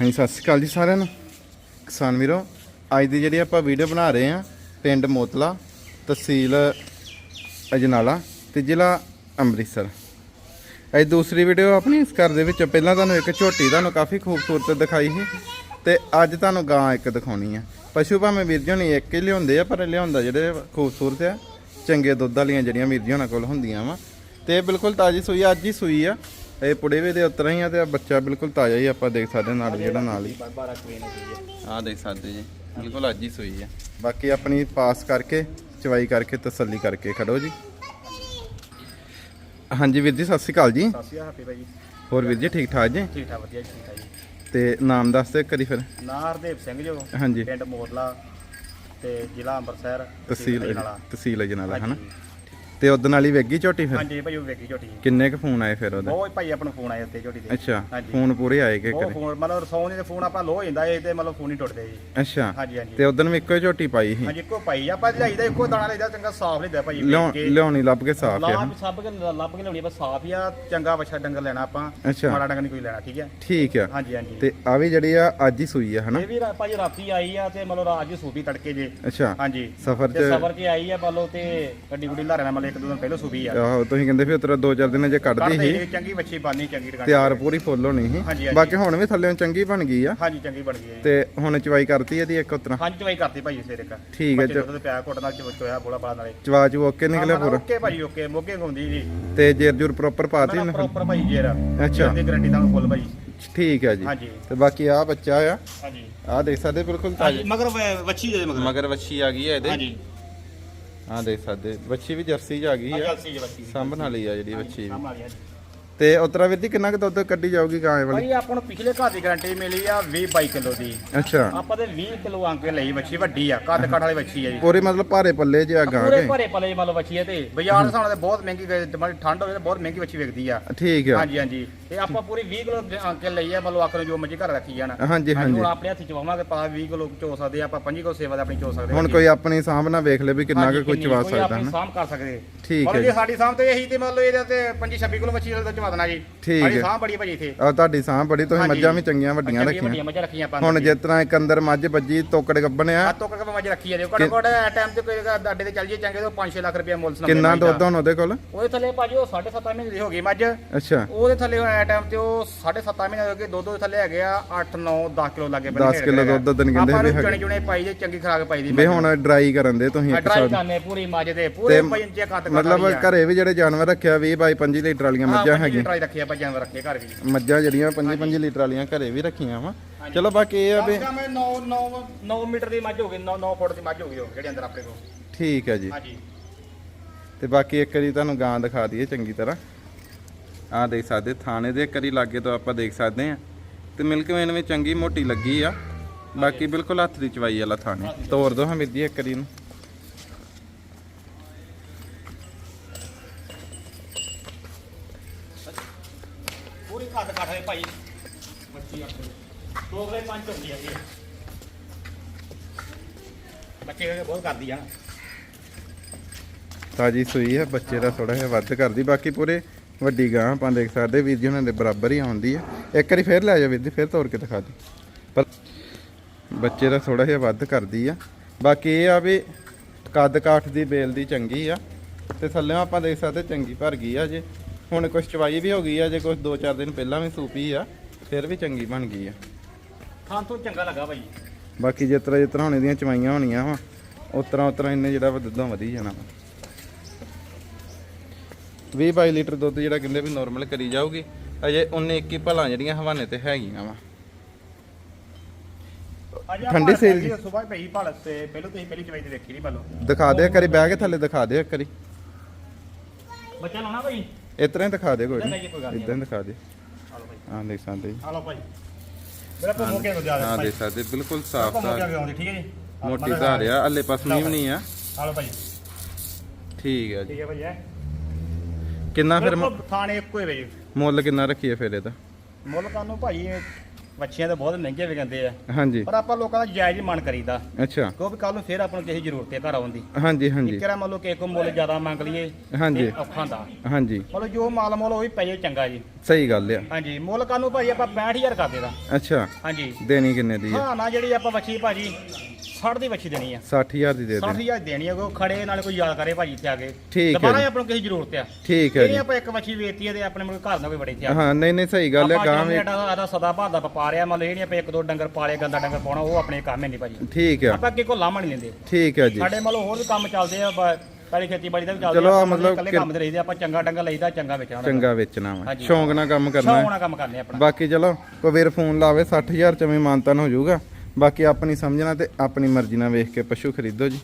ਹਾਂਜੀ ਸਤਿ ਸ਼੍ਰੀ ਅਕਾਲ ਜੀ ਸਾਰਿਆਂ ਨੂੰ। ਕਿਸਾਨ ਵੀਰੋ ਅੱਜ ਦੀ ਜਿਹੜੀ ਆਪਾਂ ਵੀਡੀਓ ਬਣਾ ਰਹੇ ਹਾਂ ਪਿੰਡ ਮੋਤਲਾ ਤਹਿਸੀਲ ਅਜਨਾਲਾ ਤੇ ਜ਼ਿਲ੍ਹਾ ਅੰਮ੍ਰਿਤਸਰ। ਅੱਜ ਦੂਸਰੀ ਵੀਡੀਓ ਆਪਣੀ ਇਸ ਘਰ ਦੇ ਵਿੱਚ ਪਹਿਲਾਂ ਤੁਹਾਨੂੰ ਇੱਕ ਝੋਟੀ ਤੁਹਾਨੂੰ ਕਾਫੀ ਖੂਬਸੂਰਤ ਦਿਖਾਈ ਸੀ ਤੇ ਅੱਜ ਤੁਹਾਨੂੰ ਗਾਂ ਇੱਕ ਦਿਖਾਉਣੀ ਆ। ਪਸ਼ੂ ਭਾਵੇਂ ਵੀਰ ਜੀ ਹੋਣੀ ਇੱਕ ਹੀ ਲਿਆਉਂਦੇ ਆ ਪਰ ਲਿਆਉਂਦਾ ਜਿਹੜੇ ਖੂਬਸੂਰਤ ਆ ਚੰਗੇ ਦੁੱਧ ਵਾਲੀਆਂ ਜਿਹੜੀਆਂ ਵੀਰ ਜੀ ਹੋਣਾ ਕੋਲ ਹੁੰਦੀਆਂ ਵਾ। ਤੇ ਬਿਲਕੁਲ ਤਾਜੀ ਸੂਈ ਆ, ਅੱਜ ਹੀ ਸੂਈ ਆ। ਇਹ ਪੁੜੇ ਵੀ ਦੇ ਉਤਰਾ ਹੀ ਆ ਤੇ ਆਹ ਬੱਚਾ ਬਿਲਕੁਲ ਤਾਜ਼ਾ ਹੀ ਆਪਾਂ ਦੇਖ ਸਕਦੇ ਨਾਲ ਜਿਹੜਾ ਨਾਲ ਹੀ। 12 ਕੁਇਨ ਹੋਈ ਹੈ ਆਹ ਦੇਖ ਸਕਦੇ ਜੀ ਬਿਲਕੁਲ ਅੱਜ ਹੀ ਸੂਈ ਆ। ਬਾਕੀ ਆਪਣੀ ਪਾਸ ਕਰਕੇ ਚਵਾਈ ਕਰਕੇ ਤਸੱਲੀ ਕਰਕੇ ਖੜੋ ਜੀ। ਹਾਂਜੀ ਵੀਰ ਜੀ ਸਤਿ ਸ਼੍ਰੀ ਅਕਾਲ ਜੀ। ਸਤਿ ਸ਼੍ਰੀ ਅਕਾਲ ਭਾਈ ਜੀ। ਹੋਰ ਵੀਰ ਜੀ ਠੀਕ ਠਾਕ ਜੀ? ਠੀਕ ਠਾਕ ਵਧੀਆ ਜੀ, ਠੀਕ ਠਾਕ ਜੀ। ਤੇ ਨਾਮ ਦੱਸ ਦੇ ਕਰੀ ਫਿਰ। ਨਾਂ ਹਰਦੇਵ ਸਿੰਘ ਜੋ ਹਾਂਜੀ। ਪਿੰਡ ਮੋਰਲਾ ਤੇ ਜ਼ਿਲ੍ਹਾ ਅੰਮ੍ਰਿਤਸਰ ਤਹਿਸੀਲ ਤਹਿਸੀਲ ਅਜਨਾਲਾ। ਹਨਾ? ਤੇ ਉਦੋਂ ਵਾਲੀ ਵੇਗੀ ਝੋਟੀ ਫਿਰ? ਹਾਂਜੀ ਭਾਈ ਉਹ ਵੇਖੀ ਝੋਟੀ ਕਿੰਨੇ ਕ ਫੋਨ ਆਏ ਫਿਰ ਉਹਦੇ? ਬਹੁਤ ਭਾਈ ਆਪਣਾ ਫੋਨ ਆਇਆ ਉੱਤੇ ਝੋਟੀ ਤੇ ਅੱਛਾ ਹਾਂਜੀ। ਫੋਨ ਪੂਰੇ ਆਏ ਕਿ ਉਹ ਕਰੇ? ਫੋਨ ਮਤਲਬ ਰਸੌਂ ਦੇ ਫੋਨ ਆਪਾਂ ਲੋ ਹੋ ਜਾਂਦਾ ਇਹ ਤੇ ਮਤਲਬ ਫੋਨ ਹੀ ਟੁੱਟਦੇ ਜੀ। ਅੱਛਾ ਹਾਂਜੀ ਹਾਂਜੀ। ਤੇ ਉਦੋਂ ਵੀ ਇੱਕੋ ਹੀ ਝੋਟੀ ਪਾਈ ਸੀ? ਹਾਂਜੀ ਇੱਕੋ ਭਾਈ ਆਪਾਂ ਲਿਆਈਦਾ ਇੱਕੋ ਦਾਣਾ ਲਈਦਾ ਚੰਗਾ ਸਾਫ਼ ਲਈਦਾ ਭਾਈ ਲਿਆਉ- ਵੇਖ ਕੇ। ਲਿਆਉਣੀ ਲੱਭ ਕੇ ਸਾਫ਼ ਆ ਲਾਭ ਸਭ ਕੇ ਲੱਭ ਕੇ ਲਿਆਉਣੀ ਆਪਾਂ ਸਾਫ਼ ਹੀ ਆ ਚੰਗਾ ਵੱਛਾ ਡੰਗਰ ਲੈਣਾ ਆਪਾਂ। ਅੱਛਾ। ਮਾੜਾ ਡੰਗਰ ਨਹੀਂ ਕੋਈ ਲੈਣਾ ਠੀਕ ਹੈ? ਠੀਕ ਆ। ਹਾਂਜੀ ਹਾਂਜੀ। ਤੇ ਆ ਵੀ ਜਿਹੜੀ ਆ ਅੱਜ ਹੀ ਸੂਈ ਆ ਹਨਾ? ਇਹ ਵੀ ਰਾ- ਭਾਈ ਰਾਤੀ ਆਈ ਆ ਤੇ ਮਤਲਬ ਰਾਤ ਦੀ ਸੂਬੀ ਤੜਕੇ ਜੇ। ਅੱਛਾ। ਹਾਂਜੀ। ਸਫ਼ਰ ਤੇ 'ਚ ਸਫਰ 'ਚ ਆਈ ਆ ਬਾਲੋ ਤੇ ਗੱਡੀ ਗੁੱਡੀ ਲਾਰੇ ਨਾਲ ਇੱਕ ਦੋ ਦਿਨ ਪਹਿਲਾਂ ਸੂਬੀ ਆ ਆਹੋ ਤੁਸੀਂ ਕਹਿੰਦੇ ਫਿਰ ਉਤਰਾ ਦੋ ਚਾਰ ਦਿਨ ਜੇ ਕੱਢਦੀ ਸੀ ਚੰਗੀ ਬੱਚੀ ਬਾਨੀ ਚੰਗੀ ਦੁਕਾਨ ਤਿਆਰ ਪੂਰੀ ਫੁੱਲ ਹੋਣੀ ਹਾਂਜੀ, ਸੀ। ਹਾਂਜੀ। ਬਾਕੀ ਹੁਣ ਵੀ ਥੱਲੇ ਚੰਗੀ ਬਣ ਗਈ ਆ। ਹਾਂਜੀ ਚੰਗੀ ਬਣ ਗਈ ਹੈ। ਤੇ ਹੁਣ ਚਵਾਈ ਕਰਤੀ ਇਹਦੀ ਇੱਕ ਉਤਰਾ। ਹਾਂਜੀ ਚਵਾਈ ਕਰਤੀ ਭਾਈ ਸਵੇਰੇ ਕਾ ਠੀਕ ਹੈ, ਬੱਚੇ ਦੁੱਧ ਤੇ ਪਿਆ ਘੁੱਟ ਨਾਲ ਚ ਚੋਇਆ ਬੋਲਾ ਬਾਲਾ ਨਾਲੇ। ਚਵਾ ਚੂ ਓਕੇ ਨਿਕਲਿਆ ਪੂਰਾ। ਓਕੇ ਭਾਈ ਓਕੇ ਮੋਗੇ ਹੁੰਦੀ ਜੀ ਤੇ ਜੇਰ ਜੁਰ ਪ੍ਰੋਪਰ ਪਾਤੀ ਨੇ ਪ੍ਰੋਪਰ ਭਾਈ ਜੇਰ। ਅੱਛਾ। ਦੀ ਗਾਰੰਟੀ ਤੁਹਾਨੂੰ ਫੁੱਲ ਭਾਈ। ਠੀਕ ਹੈ ਜੀ। ਹਾਂਜੀ। ਤੇ ਬਾਕੀ ਆ ਬੱਚਾ ਆ। ਹਾਂਜੀ। ਆ ਦੇਖ ਸਕਦੇ ਬਿਲਕੁਲ ਤਾਜ਼ਾ। ਮਗਰ ਵੱਛੀ ਦੇ ਮਗਰ। ਮਗਰ ਵੱਛੀ ਆ ਗਈ ਹੈ ਇਹਦੇ। ਹਾਂਜੀ। ਆ ਦੇਖ ਸਕਦੇ ਵੱਛੀ ਵੀ ਜਰਸੀ 'ਚ ਆ ਗਈ ਆ। ਜਲਸੀ ਜੀ ਸਾਂਭਣ ਵਾਲੀ ਆ ਜਿਹੜੀ ਵੀ। ਸਾਹਮਣੇ ਆ ਜੀ। ਤੇ ਉਤਰਾ ਵੀਰ ਜੀ ਕਿੰਨਾ ਕੁ ਦੁੱਧ ਕੱਢੀ ਜਾਊਗੀ ਗਾਂ ਵਾਲੀ? ਭਾਈ ਆਪਾਂ ਨੂੰ ਪਿਛਲੇ ਘਰ ਦੀ ਗਾਰੰਟੀ ਮਿਲੀ ਆ 20 22 ਕਿਲੋ ਦੀ। ਅੱਛਾ। ਆਪਾਂ ਤੇ 20 ਕਿਲੋ ਅੰਕ ਲਈ ਵੱਛੀ ਵੱਡੀ ਆ ਕੱਦ ਕੱਟ ਵਾਲੀ ਵੱਛੀ ਆ ਜੀ। ਪੂਰੀ ਮਤਲਬ ਭਾਰੇ ਪੱਲੇ ਜੇ ਆ ਗਾਂ ਪੂਰੇ ਭਰੇ ਪਲੇ ਮਤਲਬ ਵੱਛੀ ਆ ਤੇ ਬਾਜ਼ਾਰ ਦੇ ਸਾਹਮਣੇ ਤੇ ਬਹੁਤ ਮਹਿੰਗੀ ਮਤਲਬ ਠੰਡ ਹੋਵੇ ਤੇ ਬਹੁਤ ਮਹਿੰਗੀ ਵੱਛੀ ਵਿਕਦੀ ਆ। ਠੀਕ ਆ। ਹਾਂਜੀ ਹਾਂਜੀ। ਤੇ ਆਪਾਂ ਪੂਰੀ 20 ਕਿਲੋ ਅੰਕ ਲਈ ਆ ਮਤਲਬ ਆਖਰ ਜੋ ਮਰਜ਼ੀ ਘਰ ਰੱਖੀ ਜਾਣ। ਹਾਂਜੀ ਹਾਂਜੀ। ਹੁਣ ਆਪਣੇ ਹੱਥ ਚ ਚਵਾਵਾਂਗੇ ਪਾ 20 ਕਿਲੋ ਚੋ ਸਕਦੇ ਆ ਆਪਾਂ 25 ਕਿਲੋ ਸੇਵਾ ਦੇ ਆਪਣੀ ਚੋ ਸਕਦੇ ਹੁਣ ਕੋਈ ਆਪਣੀ ਸਾਂਭ ਨਾ ਵੇਖ ਲੈ ਵੀ ਕਿੰਨਾ ਕੁ ਚਵਾ ਸਕਦਾ ਸਾਂਭ ਕਰ ਸਕਦੇ। ਠੀਕ ਹੈ ਜੇ। ਸਾਡੀ ਸਾਂਭ ਤੇ ਇਹੀ ਤੇ ਮਤਲਬ ਇਹਦੇ ਤੇ 25 26 ਕਿਲੋ ਵੱਛੀ ਦਾ ਦੇਣਾ ਜੀ। ਠੀਕ ਸਾਡੀ ਹੈ। ਸਾਂਭ ਬੜੀ ਭਾਜੀ ਇੱਥੇ। ਆ ਤੁਹਾਡੀ ਸਾਂਭ ਬੜੀ ਤੁਸੀਂ ਹਾਂਜੀ। ਮੱਝਾਂ ਵੀ ਚੰਗੀਆਂ ਵੱਡੀਆਂ ਰੱਖੀਆਂ। ਮੱਝਾਂ ਰੱਖੀਆਂ ਆਪਾਂ ਹੁਣ ਜਿਸ ਤਰ੍ਹਾਂ ਇੱਕ ਅੰਦਰ ਮੱਝ ਵੱਜੀ ਤੋਕੜ ਗੱਬਣ ਆ ਆ ਤੋਂ ਕਰਕੇ ਮੱਝ ਰੱਖੀ ਆ ਜੀ। ਘੱਟੋ ਘੱਟ ਟਾਈਮ ਤੇ ਕੋਈ ਅੱਡੇ ਤੇ ਚੱਲ ਜੇ ਚੰਗੇ ਤੋਂ 5-6 ਲੱਖ ਰੁਪਏ ਮੁੱਲ ਸੁਣਾ ਕਿੰਨਾ ਦੁੱਧ ਹੁਣ ਉਹਦੇ ਕੋਲ? ਉਹਦੇ ਥੱਲੇ ਭਾਜੀ ਉਹ 7.5 ਮਹੀਨੇ ਦੀ ਹੋ ਗਈ ਮੱਝ। ਅੱਛਾ। ਉਹਦੇ ਥੱਲੇ ਐ ਟਾਈਮ ਤੇ ਉਹ 7.5 ਮਹੀਨੇ ਹੋ ਗਏ ਦੁੱਧ ਉਹਦੇ ਥੱਲੇ ਹੈਗੇ ਆ 8 9 10 ਕਿਲੋ ਲੱਗੇ 10 ਕਿਲੋ ਦੁੱਧ ਦਿਨ ਕਹਿੰਦੇ ਆਪਾਂ ਵੀ ਹੈਗੇ। ਚਣੇ ਚੁਣੇ ਪਾਈ ਜੇ ਚੰਗੀ ਖਰਾਕ ਪਾਈ ਦੀ ਵੀ ਹੁਣ ਡਰਾਈ ਕਰਨ ਦੇ ਤੁਸੀਂ ਇੱਕ ਡਰਾਈ ਸਾਲ ਕਰਨੇ ਪੂਰੀ ਮੱਝ ਦੇ ਪੂਰੇ ਪੰਜ ਇੰਚੇ ਕੱਟ ਮਤਲਬ ਘਰੇ ਵੀ ਜਿਹੜੇ ਜਾਨਵਰ ਰੱਖਿਆ 20 ਬਾਈ 25 ਲੀਟਰ ਵਾਲੀਆਂ ਮੱਝਾਂ ਹੈਗੀਆਂ ਡਰਾਈ ਰੱਖਿਆ ਆਪਾਂ ਜਾਨਵਰ ਰੱਖੇ ਘਰ ਵੀ। ਮੱਝਾਂ ਜਿਹੜੀਆਂ 25 25 ਲੀਟਰ ਵਾਲੀਆਂ ਘਰੇ ਵੀ ਰੱਖੀਆਂ ਵਾ। ਚਲੋ ਬਾਕੀ ਇਹ ਆ ਵੀ ਕਮ 9 9 9 ਮੀਟਰ ਦੀ ਮੱਝ ਹੋ ਗਈ 9 9 ਫੁੱਟ ਦੀ ਮੱਝ ਹੋ ਗਈ ਉਹ ਜਿਹੜੇ ਅੰਦਰ ਆਪਣੇ ਕੋਲ। ਠੀਕ ਹੈ ਜੀ। ਹਾਂਜੀ। ਤੇ ਬਾਕੀ ਇੱਕ ਵਾਰੀ ਤੁਹਾਨੂੰ ਗਾਂ ਦਿਖਾ ਦਈਏ ਚੰਗੀ ਤਰ੍ਹਾਂ। ਆਹ ਦੇਖ ਸਕਦੇ ਥਾਣੇ ਦੇ ਇੱਕ ਵਾਰੀ ਲਾਗੇ ਤੋਂ ਆਪਾਂ ਦੇਖ ਸਕਦੇ ਆ ਤੇ ਮਿਲਕ ਵੇਨ ਵਿੱਚ ਚੰਗੀ ਮੋਟੀ ਲੱਗੀ ਆ। ਬਾਕੀ ਬਿਲਕੁਲ ਹੱਥ ਦੀ ਚਵਾਈ ਵਾਲਾ ਥਾਣੇ। ਤੋੜ ਦੋ ਹਮੀਦ ਇੱਕ ਵਾਰੀ ਨੂੰ। ਭਾਈ। ਮੱਛੀ ਆਪਣੇ ਦੋ ਪੰਜ ਹੁੰਦੀ ਆ ਜੀ। ਬੱਚੇ ਬਹੁਤ ਕਰਦੀ ਆ ਤਾਜੀ ਸੂਈ ਹੈ ਬੱਚੇ ਦਾ ਥੋੜਾ ਜਿਹਾ ਵੱਧ ਕਰਦੀ, ਬਾਕੀ ਪੂਰੇ ਵੱਡੀ ਗਾਂ ਆਪਾਂ ਦੇਖ ਸਕਦੇ, ਵੀਰ ਜੀ ਉਹਨਾਂ ਦੇ ਬਰਾਬਰ ਹੀ ਆਉਂਦੀ ਹੈ ਇੱਕ ਵਾਰੀ ਫੇਰ ਲੈ ਜਾ ਵੀਰ ਜੀ, ਫੇਰ ਤੋੜ ਕੇ ਦਿਖਾ ਦੀ ਪਰ ਬੱਚੇ ਦਾ ਥੋੜਾ ਜਿਹਾ ਵੱਧ ਕਰਦੀ ਆ। ਬਾਕੀ ਇਹ ਆ ਵੀ ਕੱਦ ਕਾਠ ਦੀ ਬੇਲ ਦੀ ਚੰਗੀ ਆ। ਤੇ ਥੱਲੇ ਆਪਾਂ ਦੇਖ ਸਕਦੇ, ਚੰਗੀ ਭਰ ਗਈ ਆ ਜੇ। ਹੁਣ ਕੁਛ ਚਵਾਈ ਵੀ ਹੋ ਗਈ ਆ ਜੇ ਕੁਛ 2-4 ਦਿਨ ਪਹਿਲਾਂ ਵੀ ਸੂਪੀ ਆ ਫਿਰ ਵੀ ਚੰਗੀ ਬਣ ਗਈ ਆ। ਖਾਣ ਤੋਂ ਚੰਗਾ ਲੱਗਾ ਭਾਈ ਬਾਕੀ ਜਿਸ ਤਰ੍ਹਾਂ ਜਿਸ ਤਰ੍ਹਾਂ ਹੁਣ ਇਹਦੀਆਂ ਚਵਾਈਆਂ ਹੋਣੀਆਂ ਵਾ ਉਸ ਤਰ੍ਹਾਂ ਉਸ ਤਰ੍ਹਾਂ ਇਹਨੇ ਜਿਹੜਾ ਵਾ ਦੁੱਧਾਂ ਵਧੀ ਜਾਣਾ ਵਾ। 20 22 ਲੀਟਰ ਦੁੱਧ ਜਿਹੜਾ ਕਹਿੰਦੇ ਵੀ ਨਾਰਮਲ ਕਰੀ ਜਾਊਗੀ ਅਜੇ 19 21 ਭਲਾਂ ਜਿਹੜੀਆਂ ਹਵਾਨੇ ਤੇ ਹੈਗੀਆਂ ਵਾ। ਠੰਡੀ ਸੇਲ ਜੀ। ਸਵੇਰ ਭਾਈ ਭਾਲ ਤੇ ਪਹਿਲਾਂ ਤੁਸੀਂ ਪਹਿਲੀ ਚਵਾਈ ਤੇ ਦੇਖੀ ਨਹੀਂ ਭਾਲੋ ਦਿਖਾ ਦੇ ਇੱਕ ਵਾਰੀ ਬਹਿ ਕੇ ਥੱਲੇ ਦਿਖਾ ਦੇ ਇੱਕ ਵਾਰੀ ਬੱਚਾ ਲਾਉਣਾ ਭਾਈ ਇਸ ਤਰ੍ਹਾਂ ਹੀ ਦਿਖਾ ਦੇ ਕੋਈ ਨਹੀਂ। ਇਦਾਂ ਹੀ ਦਿਖਾ ਦੇ ਆ ਲਓ ਭਾਈ। ਹਾਂ ਦੇਖ ਸਕਦੇ ਜੀ। ਆ ਲਓ ਭਾਈ। ਕੋ ਮੋਕੇ ਤੋਂ ਜਾ ਹਾਂ ਦੇਖ ਸਕਦੇ ਬਿਲਕੁਲ ਸਾਫ਼ ਸਾਫ਼। ਠੀਕ ਹੈ ਜੀ? ਮੋਟੀ ਧਾਰ ਆ ਅੱਲੇ ਪਸਮੀ ਵੀ ਨਹੀਂ ਆ। ਆ ਲਓ ਭਾਈ। ਠੀਕ ਹੈ ਜੀ। ਠੀਕ ਹੈ ਭਾਈ ਹੈ। ਕਿੰਨਾ ਫਿਰ ਬਿਲਕੁਲ ਥਾਣੇ ਇੱਕੋ ਹੀ ਵੇ ਮੁੱਲ ਕਿੰਨਾ ਰੱਖੀਏ ਫਿਰ ਇਹਦਾ? ਮੁੱਲ ਕਾਨੂੰ ਭਾਈ ਵੱਛੀਆਂ ਤਾਂ ਬਹੁਤ ਮਹਿੰਗੇ ਵਿਕੰਦੇ ਆ। ਹਾਂਜੀ। ਪਰ ਆਪਾਂ ਲੋਕਾਂ ਦਾ ਜਾਇਜ਼ ਹੀ ਮਨ ਕਰੀਦਾ। ਅੱਛਾ। ਕਿਉਂਕਿ ਕੱਲ ਨੂੰ ਫੇਰ ਆਪਾਂ ਨੂੰ ਕਿਸੇ ਜ਼ਰੂਰਤ ਹੈ ਘਰ ਆਉਣ ਦੀ। ਹਾਂਜੀ ਹਾਂਜੀ। ਕਿਹੜਾ ਮੰਨ ਲਓ ਕਿਸੇ ਕੋ ਮੁੱਲ ਜ਼ਿਆਦਾ ਮੰਗ ਲਈਏ ਹਾਂਜੀ। ਔਖਾ ਹੁੰਦਾ। ਹਾਂਜੀ। ਮਤਲਬ ਜੋ ਮਾਲ ਮੁੱਲ ਉਹ ਵੀ ਪੈ ਜੇ ਚੰਗਾ ਜੀ। ਸਹੀ ਗੱਲ ਆ। ਹਾਂਜੀ ਮੁੱਲ ਕਾਨੂੰ ਭਾਜੀ ਆਪਾਂ 65000 ਕਰ ਦੇਦਾ ਅੱਛਾ। ਹਾਂਜੀ। ਦੇਣੀ ਕਿੰਨੇ ਦੀ ਆ? ਹਾਂ ਨਾ ਜਿਹੜੀ ਆਪਾਂ ਵੱਛੀ ਭਾਜੀ। 60 ਦੀ ਵੱਛੀ ਦੇਣੀ ਆ। 60000 ਦੀ ਦੇ ਦੇ 60000 ਦੇਣੀ। ਆ ਕੋਈ ਖੜੇ ਨਾਲ ਕੋਈ ਯਾਦ ਕਰੇ ਭਾਜੀ ਇੱਥੇ ਆ ਕੇ। ਠੀਕ ਹੈ ਦੁਬਾਰਾ ਜੀ। ਹੀ ਆਪਾਂ ਨੂੰ ਕਿਸੇ ਜ਼ਰੂਰਤ ਆ। ਠੀਕ ਹੈ ਇਹ ਜੀ। ਆਪਾਂ ਇੱਕ ਵੱਛੀ ਵੇਚਤੀ ਹੈ ਤੇ ਆਪਣੇ ਮੁੜ ਘਰ ਦਾ ਕੋਈ ਬੜੇ ਇੱਥੇ ਆ ਹਾਂ ਨਹੀਂ ਨਹੀਂ ਸਹੀ ਗੱਲ ਆ ਆਪਾਂ ਗਾਂ ਵੀ ਸਾਡਾ ਸਦਾ ਭਾਰ ਦਾ ਵਪਾਰ ਆ ਮੰਨ ਲਓ ਇਹ ਨਹੀਂ ਆਪਾਂ ਇੱਕ ਦੋ ਡੰਗਰ ਪਾਲੇ ਗੰਦਾ ਡੰਗਰ ਪਾਉਣਾ ਉਹ ਆਪਣੇ ਕੰਮ ਹੈ ਨਹੀਂ ਭਾਜੀ। ਠੀਕ ਆ ਆਪਾਂ ਅੱਗੇ ਕੋ ਲਾਮਾ ਨਹੀਂ ਲੈਂਦੇ। ਠੀਕ ਹੈ ਜੀ। ਸਾਡੇ ਮੰਨ ਲਓ ਹੋਰ ਵੀ ਕੰਮ ਚੱਲਦੇ ਆ ਬ- ਪਹਿਲੀ ਖੇਤੀਬਾੜੀ ਦਾ ਵੀ ਚੱਲਦੇ ਚਲੋ, ਮਤਲਬ ਇਕੱਲੇ ਕੰਮ ਤੇ ਰਹੀਦੇ ਆਪਾਂ ਚੰਗਾ ਡੰਗਾ ਲਈਦਾ ਚੰਗਾ ਵੇਚਣਾ ਚੰਗਾ ਵੇਚਣਾ ਵਾ। ਹਾਂਜੀ। ਸ਼ੌਂਕ ਨਾਲ ਕੰਮ ਕਰਨਾ ਹੈ। ਸੌਣਾ ਕੰਮ ਕਰਨੇ ਆਪਣਾ। ਬਾਕੀ ਚਲੋ ਕੋਈ ਵੀਰ ਫੋਨ ਲਾਵੇ 60000 ਚ ਵੀ ਮਾਨਤਨ ਹੋ ਜਾਊਗਾ। ਬਾਕੀ ਆਪਣੀ ਸਮਝਣਾ ਤੇ ਆਪਣੀ ਮਰਜ਼ੀ ਨਾਲ ਵੇਖ ਕੇ ਪਸ਼ੂ ਖਰੀਦੋ ਜੀ।